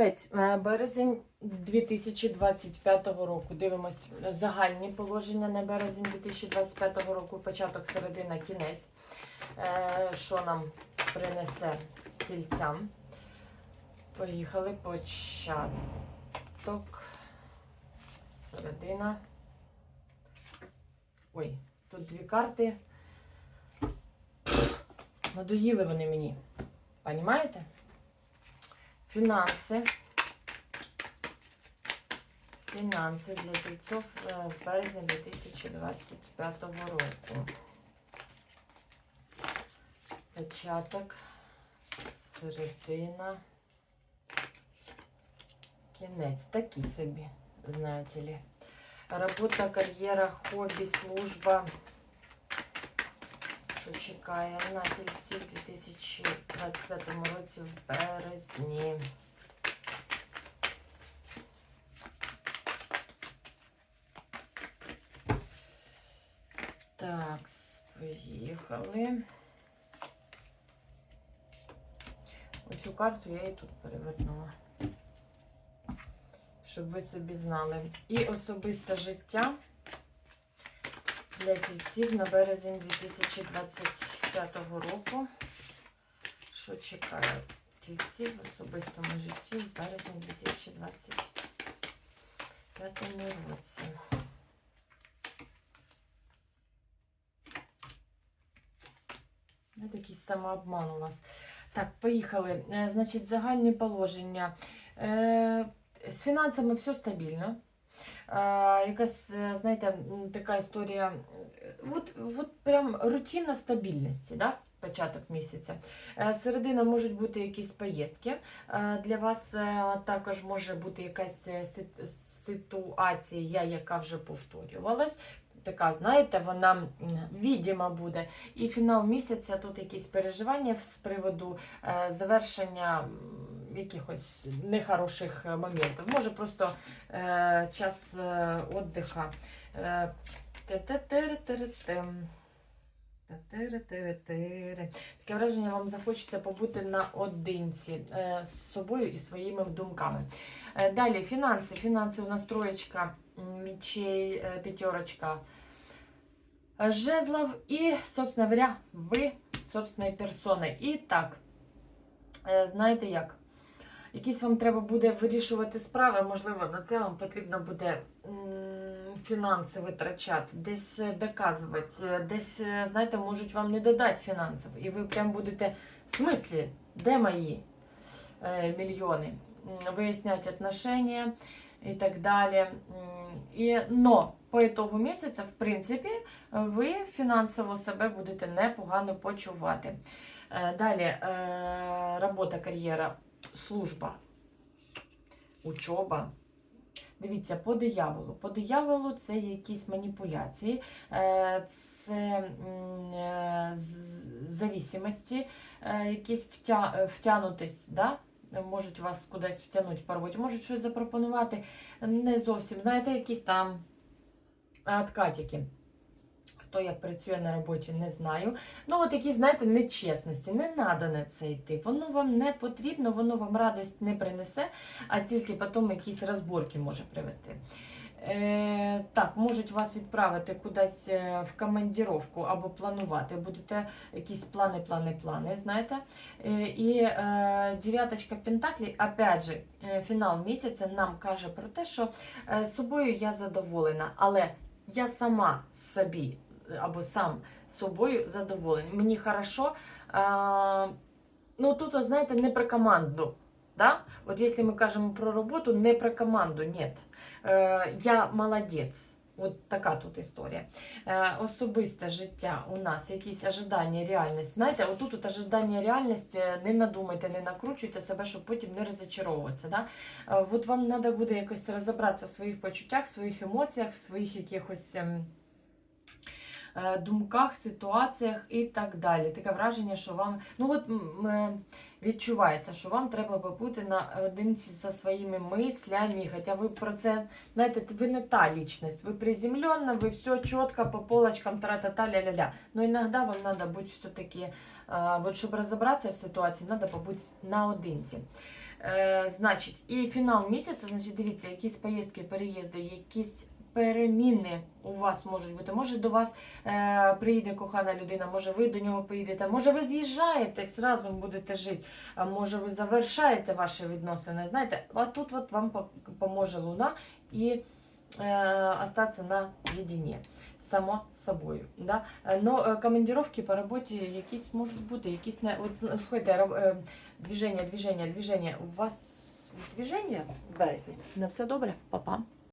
Тілець, е, березень 2025 року. Дивимось загальні положення на березень 2025 року, початок, середина, кінець. Е, Що нам принесе тільцям? Поїхали початок, середина. Ой, тут дві карти. Надоїли вони мені. Понімаєте? Фінанси. Фінанси для тільців е, в березні 2025 року. Початок, середина, кінець. Такі собі, знаєте ли. Робота, кар'єра, хобі, служба. Що чекає на тільці в 2025 році в березні. Так, поїхали. Оцю карту я і тут перевернула. Щоб ви собі знали. І особисте життя для тільців на березень 2025 року. Що чекає тільців в особистому житті в березні 2025 році. Ось якийсь самообман у нас. Так, поїхали. Е, Значить, загальні положення. Е, З фінансами все стабільно. Якась, е, знаєте, така історія. От, от прям рутинна стабільності, да? початок місяця. Е, Середина можуть бути якісь поїздки. Е, Для вас також може бути якась ситуація, яка вже повторювалась. Така, знаєте, вона відіма буде. І фінал місяця тут якісь переживання з приводу завершення якихось нехороших е, моментів. Може просто е, час е, віддиха. Е, Таке враження, вам захочеться побути наодинці е, з собою і своїми думками. Е, Далі фінанси. Фінанси у нас троєчка мічей, е, п'ятерочка е, жезлов і, собственно говоря, ви собственної персони. І так, е, знаєте як? Якісь вам треба буде вирішувати справи, можливо, на це вам потрібно буде фінанси витрачати, десь е, доказувати, е, десь, е, знаєте, можуть вам не додати фінансів. І ви прям будете в смислі, де мої мільйони? Виясняти отношения і так далі. І, но по ітогу місяця, в принципі, ви фінансово себе будете непогано почувати. Далі робота, кар'єра, служба, учоба. Дивіться, по дияволу. По дияволу це якісь маніпуляції, е, це е, зависимості, е, якісь втя, втягнутись, да? можуть вас кудись втягнути по роботі, можуть щось запропонувати. Не зовсім, знаєте, якісь там откатики. Хто як працює на роботі, не знаю. Ну, от якісь, знаєте, нечесності. Не треба на це йти. Воно вам не потрібно, воно вам радість не принесе, а тільки потім якісь розборки може привести. Е, так, можуть вас відправити кудись е, в командіровку або планувати. Будете якісь плани, плани, плани, знаєте. Е, і е, дев'яточка в Пентаклі, опять же, е, фінал місяця нам каже про те, що е, собою я задоволена, але я сама собі або сам собою задоволений. Мені хорошо. Е, ну тут, знаєте, не про команду. Да? От якщо ми кажемо про роботу, не про команду, ні. Е, я молодець. От така тут історія. Е, особисте життя у нас, якісь ожидання, реальність. Знаєте, отут от ожидання, реальність, е, не надумайте, не накручуйте себе, щоб потім не розочаровуватися. Да? Е, от вам треба буде якось розібратися в своїх почуттях, в своїх емоціях, в своїх якихось. Е, Думках, ситуаціях і так далі. Таке враження, що вам ну от е, відчувається, що вам треба побути наодинці зі своїми мислями. Хоча ви про це знаєте, ви не та лічність, ви приземлена, ви все чітко по полочкам, тра-та-та, ля-ля-ля. Но іноді вам треба бути все-таки, е, от щоб розібратися в ситуації, треба побути наодинці. Значить, і фінал місяця, значить, дивіться, якісь поїздки, переїзди, якісь переміни у вас можуть бути. Може до вас е, приїде кохана людина, може ви до нього поїдете, може ви з'їжджаєтесь, разом будете жити, а може ви завершаєте ваші відносини. Знаєте, а тут от вам поможе луна і е, остатися на єдині. Само собою. Да? Е, Но е, командировки по роботі якісь можуть бути, якісь не от слухайте, е, движення, движення, движення. У вас движення в березні. На все добре, Па-па.